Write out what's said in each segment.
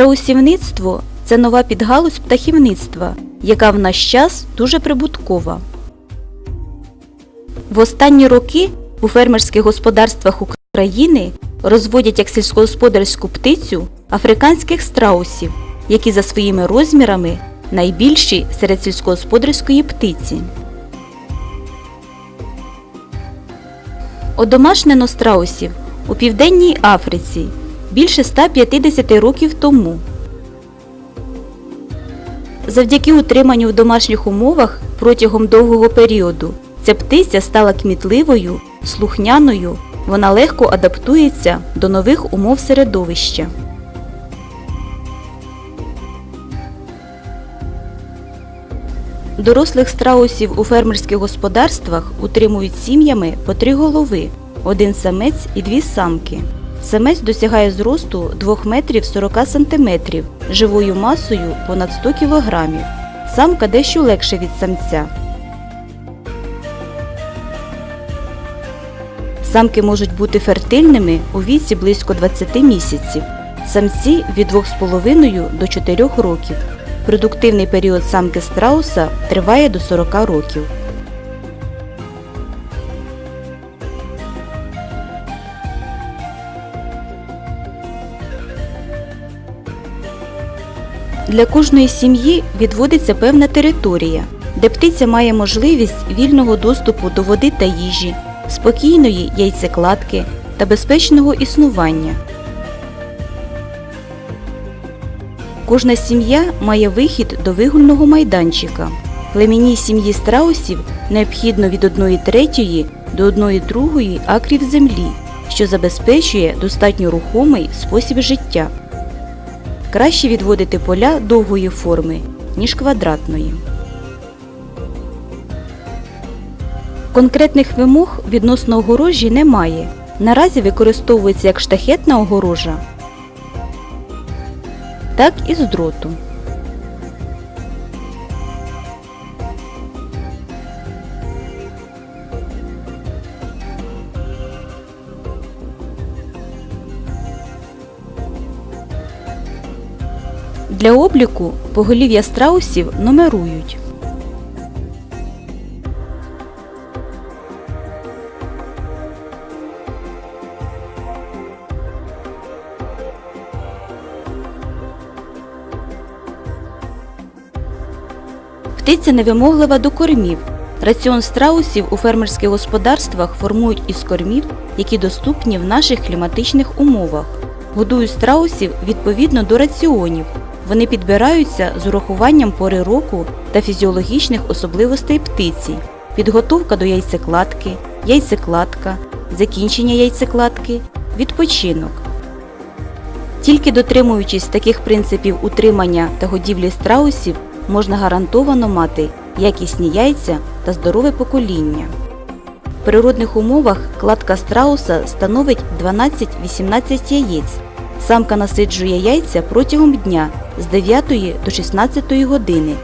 Страусівництво це нова підгалузь птахівництва, яка в наш час дуже прибуткова. В останні роки у фермерських господарствах України розводять як сільськогосподарську птицю африканських страусів, які за своїми розмірами найбільші серед сільськогосподарської птиці. Одомашнено страусів у Південній Африці більше 150 років тому. Завдяки утриманню в домашніх умовах протягом довгого періоду ця птиця стала кмітливою, слухняною, вона легко адаптується до нових умов середовища. Дорослих страусів у фермерських господарствах утримують сім'ями по три голови, один самець і дві самки. Самець досягає зросту 2 метрів 40 сантиметрів, живою масою понад 100 кілограмів. Самка дещо легше від самця. Самки можуть бути фертильними у віці близько 20 місяців, самці від 2,5 до 4 років. Продуктивний період самки страуса триває до 40 років. Для кожної сім'ї відводиться певна територія, де птиця має можливість вільного доступу до води та їжі, спокійної яйцекладки та безпечного існування. Кожна сім'я має вихід до вигульного майданчика. Племінній сім'ї страусів необхідно від 1 третьої до 1 другої акрів землі, що забезпечує достатньо рухомий спосіб життя. Краще відводити поля довгої форми, ніж квадратної. Конкретних вимог відносно огорожі немає. Наразі використовується як штахетна огорожа, так і з дроту. Для обліку поголів'я страусів нумерують. Птиця невимоглива до кормів. Раціон страусів у фермерських господарствах формують із кормів, які доступні в наших кліматичних умовах. Годують страусів відповідно до раціонів. Вони підбираються з урахуванням пори року та фізіологічних особливостей птиці, підготовка до яйцекладки, яйцекладка, закінчення яйцекладки, відпочинок. Тільки дотримуючись таких принципів утримання та годівлі страусів, можна гарантовано мати якісні яйця та здорове покоління. В природних умовах кладка страуса становить 12-18 яєць. Самка насиджує яйця протягом дня з 9 до 16 години,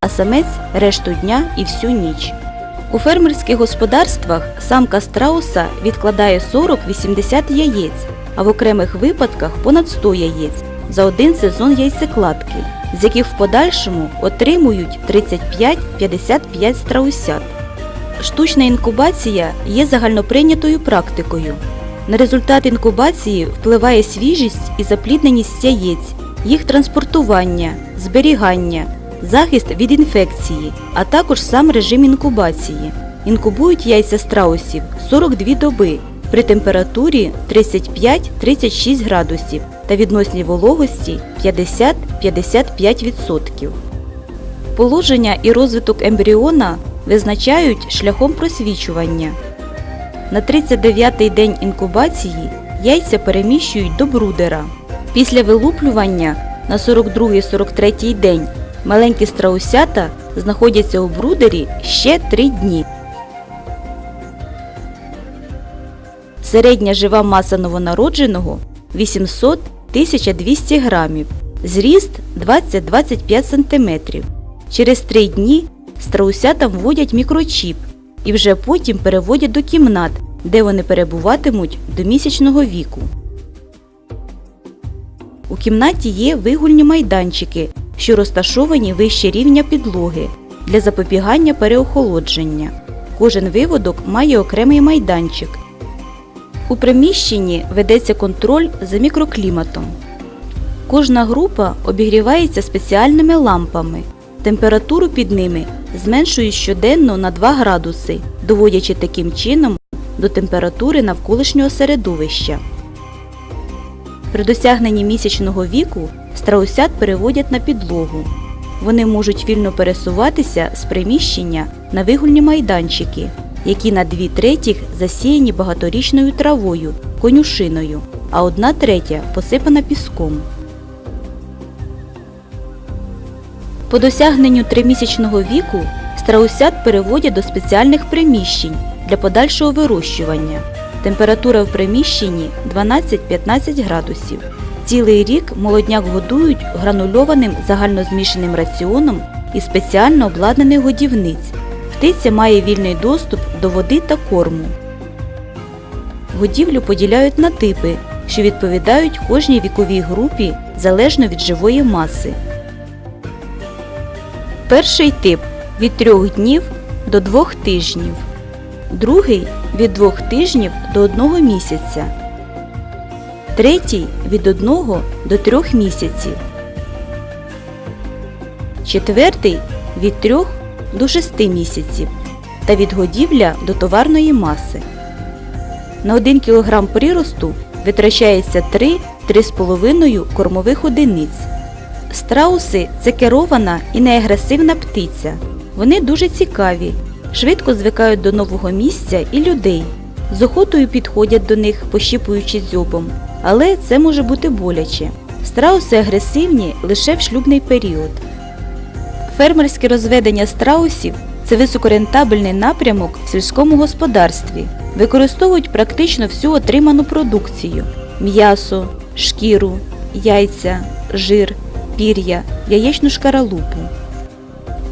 а самець решту дня і всю ніч. У фермерських господарствах самка страуса відкладає 40-80 яєць, а в окремих випадках понад 100 яєць за один сезон яйцекладки, з яких в подальшому отримують 35-55 страусят. Штучна інкубація є загальноприйнятою практикою. На результат інкубації впливає свіжість і заплідненість яєць, їх транспортування, зберігання, захист від інфекції, а також сам режим інкубації. Інкубують яйця страусів 42 доби при температурі 35-36 градусів та відносній вологості 50-55%. Положення і розвиток ембріона визначають шляхом просвічування. На 39-й день інкубації яйця переміщують до брудера. Після вилуплювання на 42-43 день маленькі страусята знаходяться у брудері ще 3 дні. Середня жива маса новонародженого 800-1200 грамів, зріст 20-25 см. Через 3 дні страусятам вводять мікрочіп і вже потім переводять до кімнат, де вони перебуватимуть до місячного віку. У кімнаті є вигульні майданчики, що розташовані вище рівня підлоги для запобігання переохолодження. Кожен виводок має окремий майданчик. У приміщенні ведеться контроль за мікрокліматом. Кожна група обігрівається спеціальними лампами. Температуру під ними зменшують щоденно на 2 градуси, доводячи таким чином до температури навколишнього середовища. При досягненні місячного віку страусят переводять на підлогу. Вони можуть вільно пересуватися з приміщення на вигульні майданчики, які на дві третіх засіяні багаторічною травою, конюшиною, а одна третя посипана піском. По досягненню тримісячного віку страусят переводять до спеціальних приміщень для подальшого вирощування. Температура в приміщенні 12-15 градусів. Цілий рік молодняк годують гранульованим загальнозмішаним раціоном із спеціально обладнаних годівниць. Птиця має вільний доступ до води та корму. Годівлю поділяють на типи, що відповідають кожній віковій групі залежно від живої маси. Перший тип від 3 днів до 2 тижнів. Другий від 2 тижнів до 1 місяця. Третій від 1 до 3 місяців. Четвертий від 3 до 6 місяців та від годівля до товарної маси. На 1 кг приросту витрачається 3-3,5 кормових одиниць. Страуси це керована і неагресивна птиця. Вони дуже цікаві, швидко звикають до нового місця і людей. З охотою підходять до них, пощіпуючи дзьобом, але це може бути боляче. Страуси агресивні лише в шлюбний період. Фермерське розведення страусів це високорентабельний напрямок в сільському господарстві. Використовують практично всю отриману продукцію м'ясо, шкіру, яйця, жир, пір'я, яєчну шкаралупу.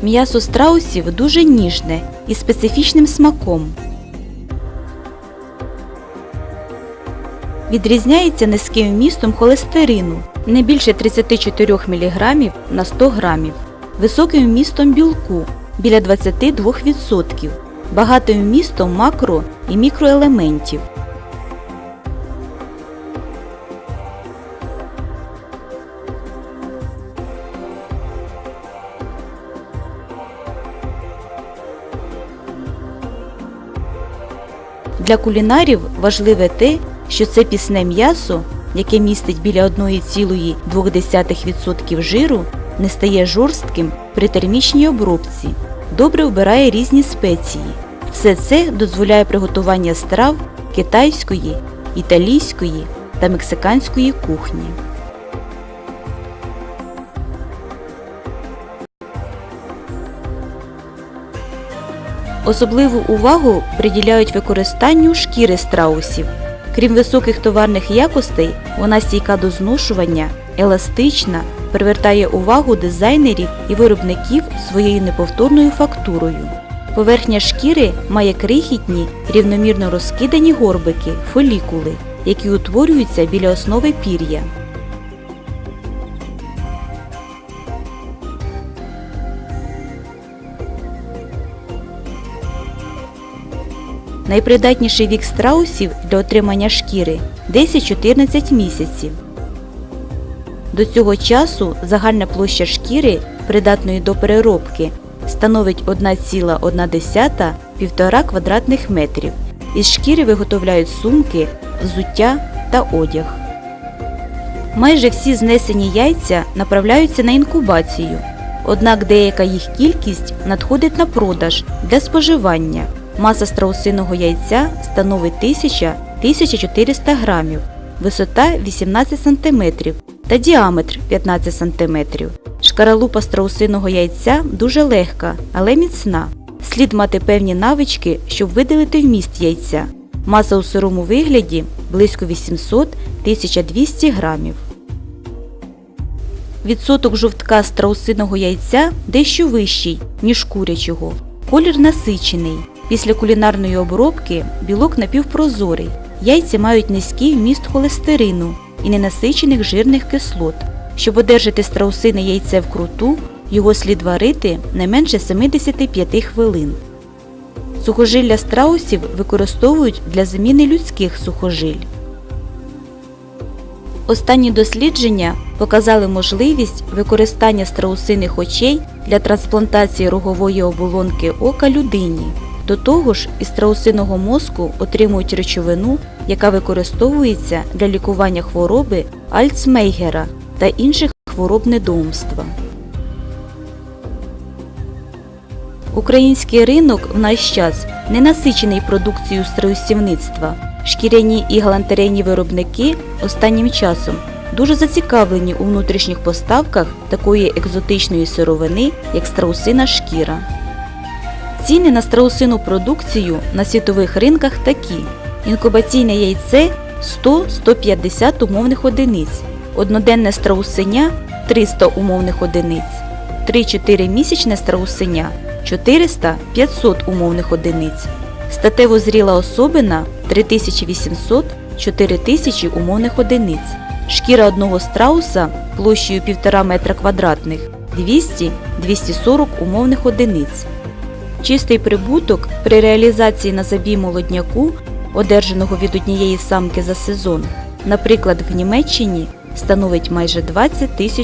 М'ясо страусів дуже ніжне і специфічним смаком. Відрізняється низьким вмістом холестерину не більше 34 мг на 100 г, високим вмістом білку біля 22%, багатим вмістом макро і мікроелементів. Для кулінарів важливе те, що це пісне м'ясо, яке містить біля 1,2% жиру, не стає жорстким при термічній обробці, добре вбирає різні спеції. Все це дозволяє приготування страв китайської, італійської та мексиканської кухні. Особливу увагу приділяють використанню шкіри страусів. Крім високих товарних якостей, вона стійка до зношування, еластична, привертає увагу дизайнерів і виробників своєю неповторною фактурою. Поверхня шкіри має крихітні, рівномірно розкидані горбики, фолікули, які утворюються біля основи пір'я. Найпридатніший вік страусів для отримання шкіри 10-14 місяців. До цього часу загальна площа шкіри, придатної до переробки, становить 1,1-1,5 квадратних метрів. Із шкіри виготовляють сумки, взуття та одяг. Майже всі знесені яйця направляються на інкубацію, однак деяка їх кількість надходить на продаж для споживання. Маса страусиного яйця становить 1000-1400 грамів, висота 18 см та діаметр 15 см. Шкаралупа страусиного яйця дуже легка, але міцна. Слід мати певні навички, щоб видалити вміст яйця. Маса у сирому вигляді близько 800-1200 грамів. Відсоток жовтка страусиного яйця дещо вищий, ніж курячого. Колір насичений. Після кулінарної обробки білок напівпрозорий. Яйця мають низький вміст холестерину і ненасичених жирних кислот. Щоб одержати страусине яйце вкруту, його слід варити не менше 75 хвилин. Сухожилля страусів використовують для заміни людських сухожиль. Останні дослідження показали можливість використання страусиних очей для трансплантації рогової оболонки ока людині. До того ж, із страусиного мозку отримують речовину, яка використовується для лікування хвороби Альцмейгера та інших хвороб недоумства. Український ринок в наш час не насичений продукцією страусівництва. Шкіряні і галантерейні виробники останнім часом дуже зацікавлені у внутрішніх поставках такої екзотичної сировини, як страусина шкіра. Ціни на страусину продукцію на світових ринках такі: інкубаційне яйце 100-150 умовних одиниць, одноденне страусеня 300 умовних одиниць, 3-4 місячне страусеня 400-500 умовних одиниць, статево зріла особина 3800-4000 умовних одиниць, шкіра одного страуса площею 1,5 метра квадратних 200-240 умовних одиниць. Чистий прибуток при реалізації на забій молодняку, одержаного від однієї самки за сезон, наприклад, в Німеччині становить майже 20 тисяч